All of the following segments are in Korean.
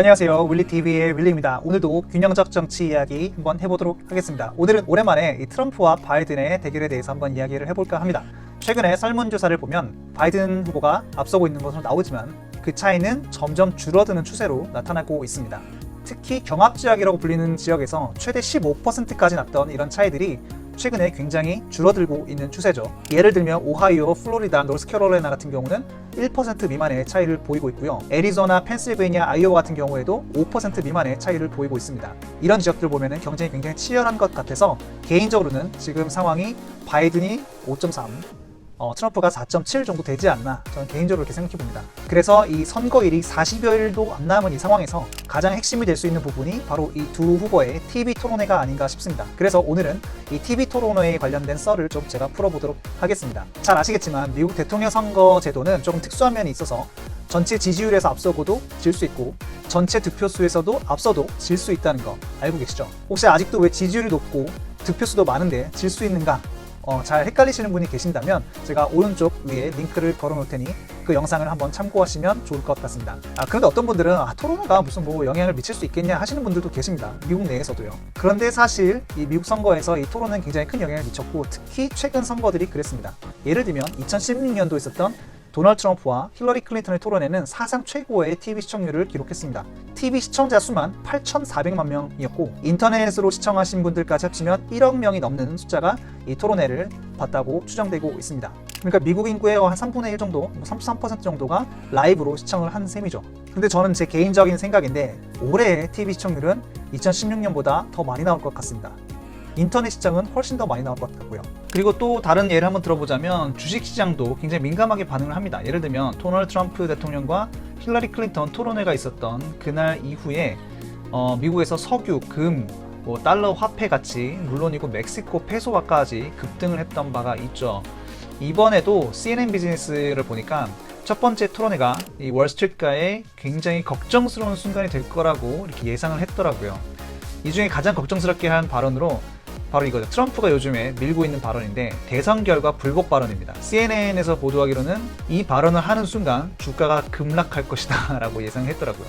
안녕하세요. 윌리TV의 윌리입니다. 오늘도 균형적 정치 이야기 한번 해보도록 하겠습니다. 오늘은 오랜만에 이 트럼프와 바이든의 대결에 대해서 한번 이야기를 해볼까 합니다. 최근에 설문조사를 보면 바이든 후보가 앞서고 있는 것으로 나오지만 그 차이는 점점 줄어드는 추세로 나타나고 있습니다. 특히 경합지역이라고 불리는 지역에서 최대 15%까지 났던 이런 차이들이 최근에 굉장히 줄어들고 있는 추세죠. 예를 들면 오하이오, 플로리다, 노스캐롤라이나 같은 경우는 1% 미만의 차이를 보이고 있고요. 애리조나, 펜실베이니아, 아이오와 같은 경우에도 5% 미만의 차이를 보이고 있습니다. 이런 지역들 보면은 경쟁이 굉장히 치열한 것 같아서 개인적으로는 지금 상황이 바이든이 5.3, 어, 트럼프가 4.7 정도 되지 않나 저는 개인적으로 그렇게 생각해 봅니다. 그래서 이 선거일이 40여일도 안 남은 이 상황에서 가장 핵심이 될 수 있는 부분이 바로 이 두 후보의 TV 토론회가 아닌가 싶습니다. 그래서 오늘은 이 TV 토론회에 관련된 썰을 좀 제가 풀어보도록 하겠습니다. 잘 아시겠지만 미국 대통령 선거 제도는 조금 특수한 면이 있어서 전체 지지율에서 앞서고도 질 수 있고 전체 득표수에서도 앞서도 질 수 있다는 거 알고 계시죠? 혹시 아직도 왜 지지율이 높고 득표수도 많은데 질 수 있는가 어, 잘 헷갈리시는 분이 계신다면 제가 오른쪽 위에 링크를 걸어 놓을 테니 그 영상을 한번 참고하시면 좋을 것 같습니다. 아, 그런데 어떤 분들은 아, 토론회가 무슨 뭐 영향을 미칠 수 있겠냐 하시는 분들도 계십니다. 미국 내에서도요. 그런데 사실 이 미국 선거에서 이 토론은 굉장히 큰 영향을 미쳤고 특히 최근 선거들이 그랬습니다. 예를 들면 2016년도 있었던 도널드 트럼프와 힐러리 클린턴의 토론회는 사상 최고의 TV 시청률을 기록했습니다. TV 시청자 수만 8,400만 명이었고 인터넷으로 시청하신 분들까지 합치면 1억 명이 넘는 숫자가 이 토론회를 봤다고 추정되고 있습니다. 그러니까 미국 인구의 한 3분의 1 정도, 뭐33% 정도가 라이브로 시청을 한 셈이죠. 근데 저는 제 개인적인 생각인데 올해의 TV 시청률은 2016년보다 더 많이 나올 것 같습니다. 인터넷 시장은 훨씬 더 많이 나올 것 같고요. 그리고 또 다른 예를 한번 들어보자면 주식 시장도 굉장히 민감하게 반응을 합니다. 예를 들면 도널드 트럼프 대통령과 힐러리 클린턴 토론회가 있었던 그날 이후에 어, 미국에서 석유, 금, 뭐 달러 화폐 같이 물론이고 멕시코 페소화까지 급등을 했던 바가 있죠. 이번에도 CNN 비즈니스를 보니까 첫 번째 토론회가 이 월스트리트가의 굉장히 걱정스러운 순간이 될 거라고 이렇게 예상을 했더라고요. 이 중에 가장 걱정스럽게 한 발언으로 바로 이거죠. 트럼프가 요즘에 밀고 있는 발언인데 대선 결과 불복 발언입니다. CNN에서 보도하기로는 이 발언을 하는 순간 주가가 급락할 것이다 라고 예상했더라고요.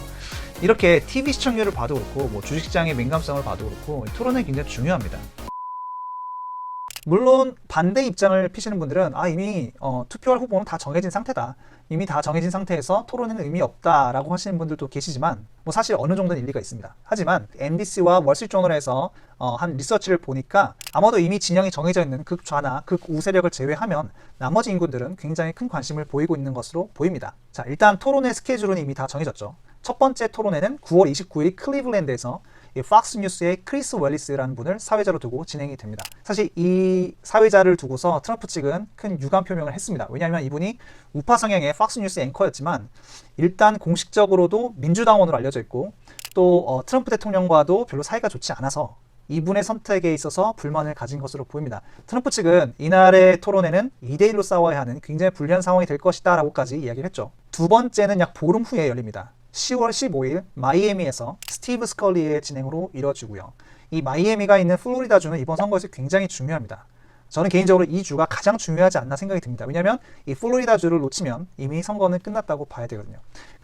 이렇게 TV 시청률을 봐도 그렇고 뭐 주식시장의 민감성을 봐도 그렇고 토론은 굉장히 중요합니다. 물론 반대 입장을 피시는 분들은 아 이미 어, 투표할 후보는 다 정해진 상태다. 이미 다 정해진 상태에서 토론에는 의미 없다라고 하시는 분들도 계시지만 뭐 사실 어느 정도는 일리가 있습니다. 하지만 MBC와 월스트리트저널에서 어, 한 리서치를 보니까 아마도 이미 진영이 정해져 있는 극좌나 극우 세력을 제외하면 나머지 인구들은 굉장히 큰 관심을 보이고 있는 것으로 보입니다. 자 일단 토론의 스케줄은 이미 다 정해졌죠. 첫 번째 토론회는 9월 29일 클리블랜드에서 이 팍스 뉴스의 크리스 웰리스라는 분을 사회자로 두고 진행이 됩니다. 사실 이 사회자를 두고서 트럼프 측은 큰 유감 표명을 했습니다. 왜냐하면 이분이 우파 성향의 팍스 뉴스 앵커였지만 일단 공식적으로도 민주당원으로 알려져 있고 또 어, 트럼프 대통령과도 별로 사이가 좋지 않아서 이분의 선택에 있어서 불만을 가진 것으로 보입니다. 트럼프 측은 이날의 토론회는 2대1로 싸워야 하는 굉장히 불리한 상황이 될 것이다 라고까지 이야기를 했죠. 두 번째는 약 보름 후에 열립니다. 10월 15일 마이애미에서 스티브 스컬리의 진행으로 이뤄지고요. 이 마이애미가 있는 플로리다주는 이번 선거에서 굉장히 중요합니다. 저는 개인적으로 이 주가 가장 중요하지 않나 생각이 듭니다. 왜냐하면 이 플로리다주를 놓치면 이미 선거는 끝났다고 봐야 되거든요.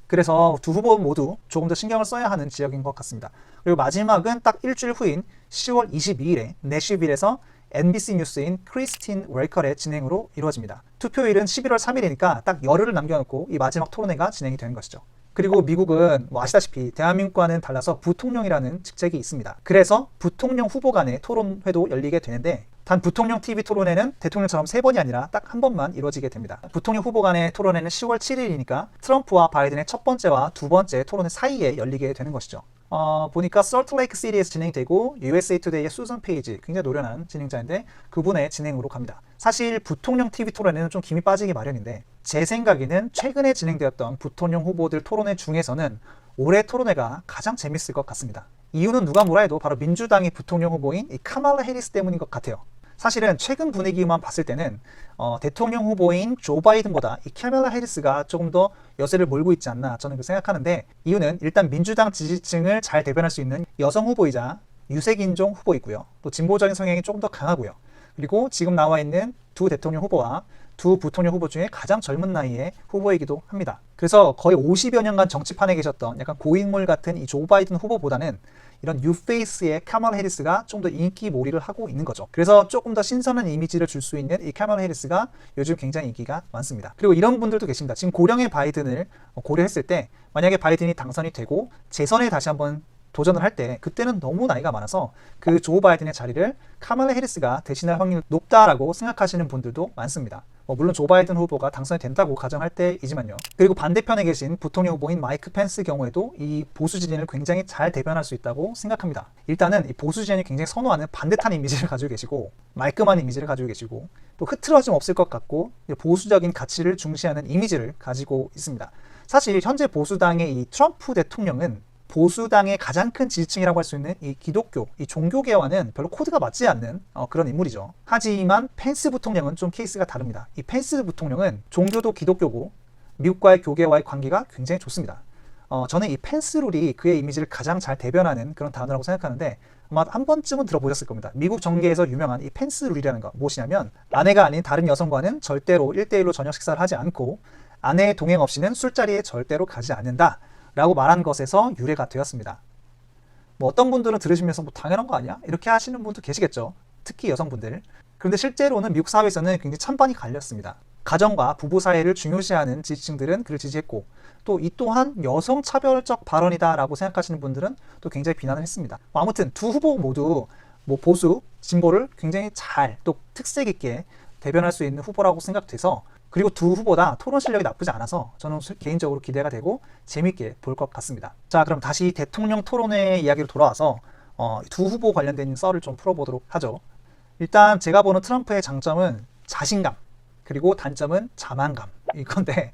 그래서 두 후보 모두 조금 더 신경을 써야 하는 지역인 것 같습니다. 그리고 마지막은 딱 일주일 후인 10월 22일에 내슈빌에서 NBC 뉴스인 크리스틴 웰컬의 진행으로 이루어집니다. 투표일은 11월 3일이니까 딱 열흘을 남겨놓고 이 마지막 토론회가 진행이 되는 것이죠. 그리고 미국은 뭐 아시다시피 대한민국과는 달라서 부통령이라는 직책이 있습니다. 그래서 부통령 후보 간의 토론회도 열리게 되는데 단 부통령 TV 토론회는 대통령처럼 세 번이 아니라 딱 한 번만 이루어지게 됩니다. 부통령 후보 간의 토론회는 10월 7일이니까 트럼프와 바이든의 첫 번째와 두 번째 토론회 사이에 열리게 되는 것이죠. 어, 보니까 솔트레이크 시리에서 진행되고 USA 투데이의 수선 페이지 굉장히 노련한 진행자인데 그분의 진행으로 갑니다. 사실 부통령 TV 토론회는 좀 김이 빠지기 마련인데 제 생각에는 최근에 진행되었던 부통령 후보들 토론회 중에서는 올해 토론회가 가장 재밌을 것 같습니다. 이유는 누가 뭐라 해도 바로 민주당의 부통령 후보인 이 카말라 해리스 때문인 것 같아요. 사실은 최근 분위기만 봤을 때는 어, 대통령 후보인 조 바이든보다 이 카멜라 해리스가 조금 더 여세를 몰고 있지 않나 저는 그 생각하는데 이유는 일단 민주당 지지층을 잘 대변할 수 있는 여성 후보이자 유색인종 후보이고요. 또 진보적인 성향이 조금 더 강하고요. 그리고 지금 나와 있는 두 대통령 후보와 두 부통령 후보 중에 가장 젊은 나이의 후보이기도 합니다. 그래서 거의 50여 년간 정치판에 계셨던 약간 고인물 같은 이 조 바이든 후보보다는 이런 뉴페이스의 카멀 해리스가 좀 더 인기 몰이를 하고 있는 거죠. 그래서 조금 더 신선한 이미지를 줄 수 있는 이 카멀 해리스가 요즘 굉장히 인기가 많습니다. 그리고 이런 분들도 계십니다. 지금 고령의 바이든을 고려했을 때 만약에 바이든이 당선이 되고 재선에 다시 한번 도전을 할 때 그때는 너무 나이가 많아서 그 조 바이든의 자리를 카멀라 해리스가 대신할 확률이 높다라고 생각하시는 분들도 많습니다. 뭐 물론 조 바이든 후보가 당선이 된다고 가정할 때이지만요. 그리고 반대편에 계신 부통령 후보인 마이크 펜스 경우에도 이 보수 진영을 굉장히 잘 대변할 수 있다고 생각합니다. 일단은 이 보수 진영이 굉장히 선호하는 반듯한 이미지를 가지고 계시고 말끔한 이미지를 가지고 계시고 또 흐트러짐 없을 것 같고 보수적인 가치를 중시하는 이미지를 가지고 있습니다. 사실 현재 보수당의 이 트럼프 대통령은 보수당의 가장 큰 지지층이라고 할 수 있는 이 기독교, 이 종교계와는 별로 코드가 맞지 않는 어, 그런 인물이죠. 하지만 펜스 부통령은 좀 케이스가 다릅니다. 이 펜스 부통령은 종교도 기독교고 미국과의 교계와의 관계가 굉장히 좋습니다. 어, 저는 이 펜스 룰이 그의 이미지를 가장 잘 대변하는 그런 단어라고 생각하는데 아마 한 번쯤은 들어보셨을 겁니다. 미국 정계에서 유명한 이 펜스 룰이라는 거 무엇이냐면 아내가 아닌 다른 여성과는 절대로 1대1로 저녁 식사를 하지 않고 아내의 동행 없이는 술자리에 절대로 가지 않는다. 라고 말한 것에서 유래가 되었습니다. 뭐 어떤 분들은 들으시면서 뭐 당연한 거 아니야? 이렇게 하시는 분도 계시겠죠. 특히 여성분들. 그런데 실제로는 미국 사회에서는 굉장히 찬반이 갈렸습니다. 가정과 부부 사이를 중요시하는 지지층들은 그를 지지했고 또 이 또한 여성 차별적 발언이다라고 생각하시는 분들은 또 굉장히 비난을 했습니다. 뭐 아무튼 두 후보 모두 뭐 보수, 진보를 굉장히 잘 또 특색 있게 대변할 수 있는 후보라고 생각돼서 그리고 두 후보다 토론 실력이 나쁘지 않아서 저는 개인적으로 기대가 되고 재밌게 볼 것 같습니다. 자, 그럼 다시 대통령 토론회 이야기로 돌아와서 어, 두 후보 관련된 썰을 좀 풀어보도록 하죠. 일단 제가 보는 트럼프의 장점은 자신감, 그리고 단점은 자만감. 이건데,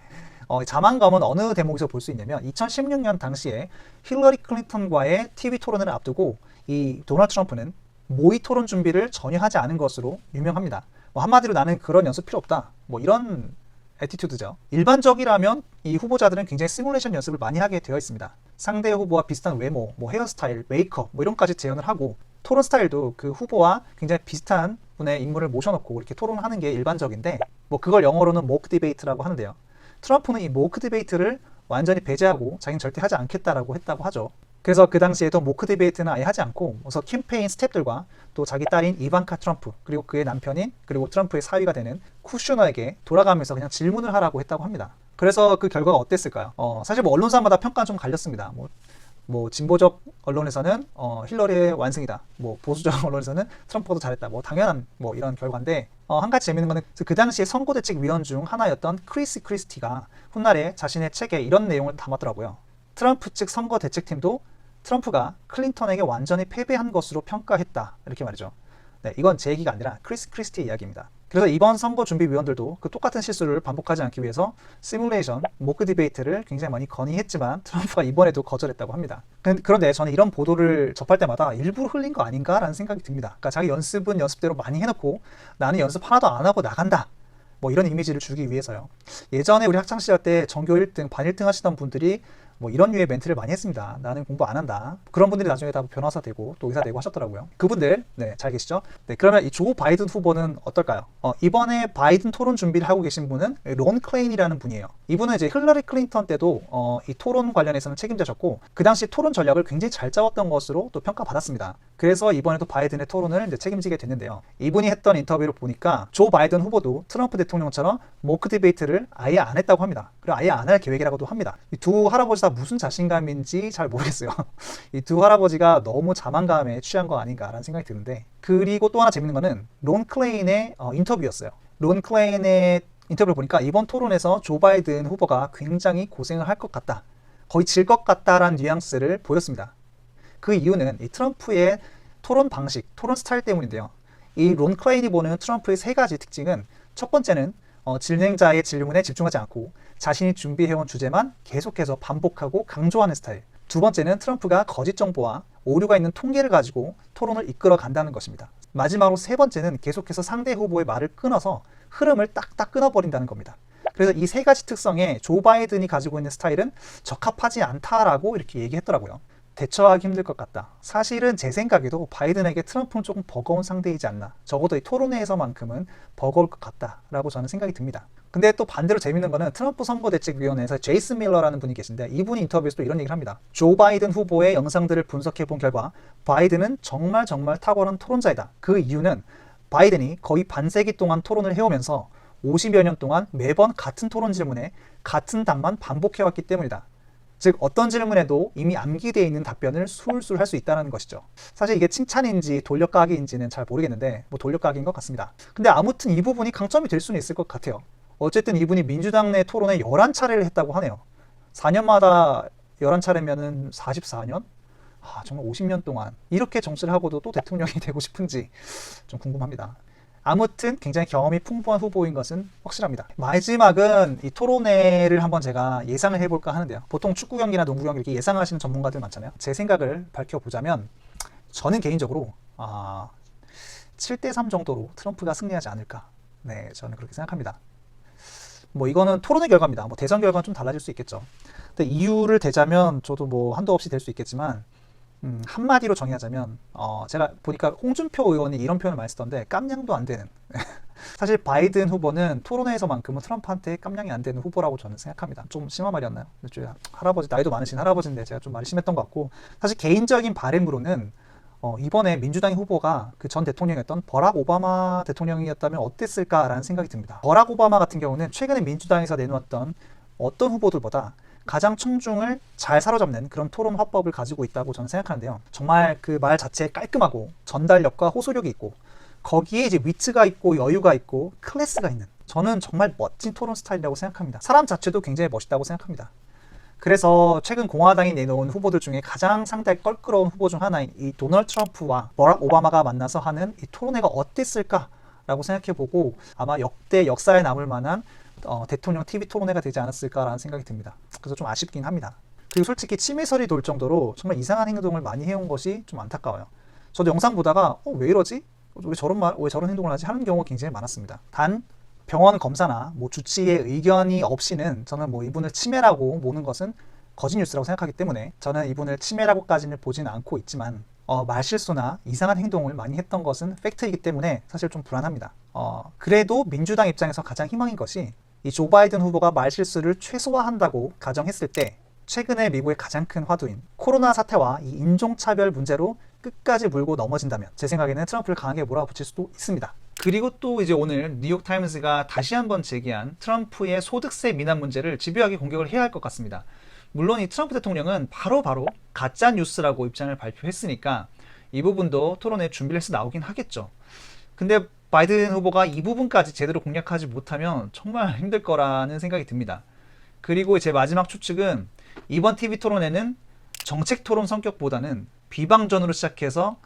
어, 자만감은 어느 대목에서 볼 수 있냐면, 2016년 당시에 힐러리 클린턴과의 TV 토론을 앞두고 이 도널드 트럼프는 모의 토론 준비를 전혀 하지 않은 것으로 유명합니다. 뭐 한마디로 나는 그런 연습 필요 없다. 뭐 이런 에티튜드죠. 일반적이라면 이 후보자들은 굉장히 시뮬레이션 연습을 많이 하게 되어 있습니다. 상대 후보와 비슷한 외모, 뭐 헤어스타일, 메이크업 뭐 이런 까지 재현을 하고 토론 스타일도 그 후보와 굉장히 비슷한 분의 인물을 모셔놓고 이렇게 토론을 하는 게 일반적인데 뭐 그걸 영어로는 모크 디베이트라고 하는데요. 트럼프는 이 모크 디베이트를 완전히 배제하고 자기는 절대 하지 않겠다라고 했다고 하죠. 그래서 그 당시에도 모크 디베이트는 아예 하지 않고 우선 캠페인 스탭들과 또 자기 딸인 이반카 트럼프 그리고 그의 남편인 그리고 트럼프의 사위가 되는 쿠슈너에게 돌아가면서 그냥 질문을 하라고 했다고 합니다. 그래서 그 결과가 어땠을까요? 어, 사실 뭐 언론사마다 평가는 좀 갈렸습니다. 뭐, 뭐 진보적 언론에서는 어, 힐러리의 완승이다. 뭐 보수적 언론에서는 트럼프도 잘했다. 뭐 당연한 뭐 이런 결과인데 어, 한 가지 재밌는 거는 그 당시에 선거대책위원 중 하나였던 크리스 크리스티가 훗날에 자신의 책에 이런 내용을 담았더라고요. 트럼프 측 선거 대책팀도 트럼프가 클린턴에게 완전히 패배한 것으로 평가했다. 이렇게 말이죠. 네, 이건 제 얘기가 아니라 크리스 크리스티의 이야기입니다. 그래서 이번 선거 준비위원들도 그 똑같은 실수를 반복하지 않기 위해서 시뮬레이션, 모크 디베이트를 굉장히 많이 건의했지만 트럼프가 이번에도 거절했다고 합니다. 그런데 저는 이런 보도를 접할 때마다 일부러 흘린 거 아닌가라는 생각이 듭니다. 그러니까 자기 연습은 연습대로 많이 해놓고 나는 연습 하나도 안 하고 나간다. 뭐 이런 이미지를 주기 위해서요. 예전에 우리 학창 시절 때 전교 1등, 반 1등 하시던 분들이 뭐 이런 류의 멘트를 많이 했습니다. 나는 공부 안 한다. 그런 분들이 나중에 다 변호사 되고 또 의사 되고 하셨더라고요. 그분들 네, 잘 계시죠? 네, 그러면 이 조 바이든 후보는 어떨까요? 어, 이번에 바이든 토론 준비를 하고 계신 분은 론 클레인이라는 분이에요. 이분은 이제 힐러리 클린턴 때도 어, 이 토론 관련해서는 책임자셨고 그 당시 토론 전략을 굉장히 잘 짜왔던 것으로 또 평가받았습니다. 그래서 이번에도 바이든의 토론을 이제 책임지게 됐는데요. 이분이 했던 인터뷰를 보니까 조 바이든 후보도 트럼프 대통령처럼 모크 디베이트를 아예 안 했다고 합니다. 그리고 아예 안 할 계획이라고도 합니다. 이 두 할아버지 다 무슨 자신감인지 잘 모르겠어요. 이 두 할아버지가 너무 자만감에 취한 거 아닌가라는 생각이 드는데 그리고 또 하나 재밌는 거는 론 클레인의 어, 인터뷰였어요. 론 클레인의 인터뷰를 보니까 이번 토론에서 조 바이든 후보가 굉장히 고생을 할 것 같다. 거의 질 것 같다라는 뉘앙스를 보였습니다. 그 이유는 이 트럼프의 토론 방식, 토론 스타일 때문인데요. 이 론 클레인이 보는 트럼프의 세 가지 특징은 첫 번째는 어, 진행자의 질문에 집중하지 않고 자신이 준비해온 주제만 계속해서 반복하고 강조하는 스타일. 두 번째는 트럼프가 거짓 정보와 오류가 있는 통계를 가지고 토론을 이끌어 간다는 것입니다. 마지막으로 세 번째는 계속해서 상대 후보의 말을 끊어서 흐름을 딱딱 끊어버린다는 겁니다. 그래서 이 세 가지 특성에 조 바이든이 가지고 있는 스타일은 적합하지 않다라고 이렇게 얘기했더라고요. 대처하기 힘들 것 같다. 사실은 제 생각에도 바이든에게 트럼프는 조금 버거운 상대이지 않나. 적어도 이 토론회에서만큼은 버거울 것 같다라고 저는 생각이 듭니다. 근데 또 반대로 재밌는 거는 트럼프 선거대책위원회에서 제이슨 밀러라는 분이 계신데 이분이 인터뷰에서 또 이런 얘기를 합니다. 조 바이든 후보의 영상들을 분석해 본 결과 바이든은 정말 정말 탁월한 토론자이다. 그 이유는 바이든이 거의 반세기 동안 토론을 해오면서 50여 년 동안 매번 같은 토론 질문에 같은 답만 반복해왔기 때문이다. 즉 어떤 질문에도 이미 암기되어 있는 답변을 술술 할 수 있다는 것이죠. 사실 이게 칭찬인지 돌려까기인지는 잘 모르겠는데 뭐 돌려까기인 것 같습니다. 근데 아무튼 이 부분이 강점이 될 수는 있을 것 같아요. 어쨌든 이분이 민주당 내 토론에 11차례를 했다고 하네요. 4년마다 11차례면은 44년? 아, 정말 50년 동안 이렇게 정치를 하고도 또 대통령이 되고 싶은지 좀 궁금합니다. 아무튼 굉장히 경험이 풍부한 후보인 것은 확실합니다. 마지막은 이 토론회를 한번 제가 예상을 해볼까 하는데요. 보통 축구 경기나 농구 경기 이렇게 예상하시는 전문가들 많잖아요. 제 생각을 밝혀보자면 저는 개인적으로 아, 7대3 정도로 트럼프가 승리하지 않을까. 네, 저는 그렇게 생각합니다. 뭐 이거는 토론의 결과입니다. 뭐 대선 결과는 좀 달라질 수 있겠죠. 근데 이유를 대자면 저도 뭐 한도 없이 될 수 있겠지만 음, 한마디로 정의하자면 어, 제가 보니까 홍준표 의원이 이런 표현을 많이 쓰던데 깜냥도 안 되는 사실 바이든 후보는 토론회에서만큼은 트럼프한테 깜냥이 안 되는 후보라고 저는 생각합니다. 좀 심한 말이었나요? 좀 할아버지 나이도 많으신 할아버지인데 제가 좀 말이 심했던 것 같고 사실 개인적인 바램으로는 어, 이번에 민주당 후보가 그 전 대통령이었던 버락 오바마 대통령이었다면 어땠을까라는 생각이 듭니다. 버락 오바마 같은 경우는 최근에 민주당에서 내놓았던 어떤 후보들보다 가장 청중을 잘 사로잡는 그런 토론 화법을 가지고 있다고 저는 생각하는데요. 정말 그 말 자체에 깔끔하고 전달력과 호소력이 있고 거기에 이제 위트가 있고 여유가 있고 클래스가 있는 저는 정말 멋진 토론 스타일이라고 생각합니다. 사람 자체도 굉장히 멋있다고 생각합니다. 그래서 최근 공화당이 내놓은 후보들 중에 가장 상당히 껄끄러운 후보 중 하나인 이 도널드 트럼프와 버락 오바마가 만나서 하는 이 토론회가 어땠을까라고 생각해보고 아마 역대 역사에 남을 만한 어, 대통령 TV 토론회가 되지 않았을까라는 생각이 듭니다. 그래서 좀 아쉽긴 합니다. 그리고 솔직히 치매설이 돌 정도로 정말 이상한 행동을 많이 해온 것이 좀 안타까워요. 저도 영상 보다가 어, 왜 이러지? 왜 저런 말, 왜 저런 행동을 하지? 하는 경우가 굉장히 많았습니다. 단 병원 검사나 뭐 주치의 의견이 없이는 저는 뭐 이분을 치매라고 보는 것은 거짓 뉴스라고 생각하기 때문에 저는 이분을 치매라고까지는 보지는 않고 있지만 어, 말실수나 이상한 행동을 많이 했던 것은 팩트이기 때문에 사실 좀 불안합니다. 어, 그래도 민주당 입장에서 가장 희망인 것이 이 조 바이든 후보가 말실수를 최소화한다고 가정했을 때 최근에 미국의 가장 큰 화두인 코로나 사태와 이 인종차별 문제로 끝까지 물고 넘어진다면 제 생각에는 트럼프를 강하게 몰아붙일 수도 있습니다. 그리고 또 이제 오늘 뉴욕 타임스가 다시 한번 제기한 트럼프의 소득세 미납 문제를 집요하게 공격을 해야 할 것 같습니다. 물론 이 트럼프 대통령은 바로바로 가짜 뉴스라고 입장을 발표했으니까 이 부분도 토론에 준비를 해서 나오긴 하겠죠. 근데 바이든 후보가 이 부분까지 제대로 공략하지 못하면 정말 힘들 거라는 생각이 듭니다. 그리고 제 마지막 추측은 이번 TV 토론회는 정책 토론 성격보다는 비방전으로 시작해서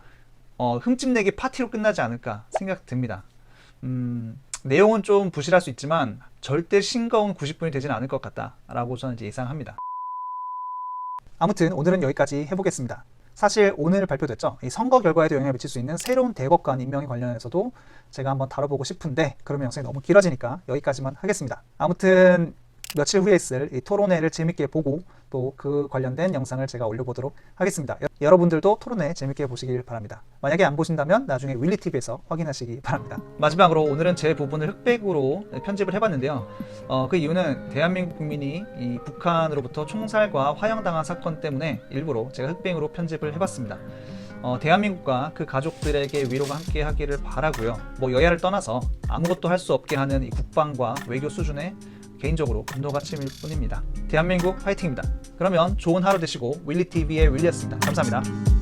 어, 흠집내기 파티로 끝나지 않을까 생각됩니다. 음, 내용은 좀 부실할 수 있지만 절대 싱거운 90분이 되지는 않을 것 같다라고 저는 예상합니다. 아무튼 오늘은 여기까지 해보겠습니다. 사실 오늘 발표됐죠. 이 선거 결과에도 영향을 미칠 수 있는 새로운 대법관 임명에 관련해서도 제가 한번 다뤄보고 싶은데 그러면 영상이 너무 길어지니까 여기까지만 하겠습니다. 아무튼 며칠 후에 있을 이 토론회를 재밌게 보고 또 그 관련된 영상을 제가 올려보도록 하겠습니다. 여- 여러분들도 토론회 재밌게 보시길 바랍니다. 만약에 안 보신다면 나중에 윌리TV에서 확인하시기 바랍니다. 마지막으로 오늘은 제 부분을 흑백으로 편집을 해봤는데요. 어, 그 이유는 대한민국 국민이 이 북한으로부터 총살과 화형당한 사건 때문에 일부러 제가 흑백으로 편집을 해봤습니다. 어, 대한민국과 그 가족들에게 위로가 함께 하기를 바라고요. 뭐 여야를 떠나서 아무것도 할 수 없게 하는 이 국방과 외교 수준에 개인적으로 분노가 치밀 뿐입니다. 대한민국 화이팅입니다. 그러면 좋은 하루 되시고 윌리TV의 윌리였습니다. 감사합니다.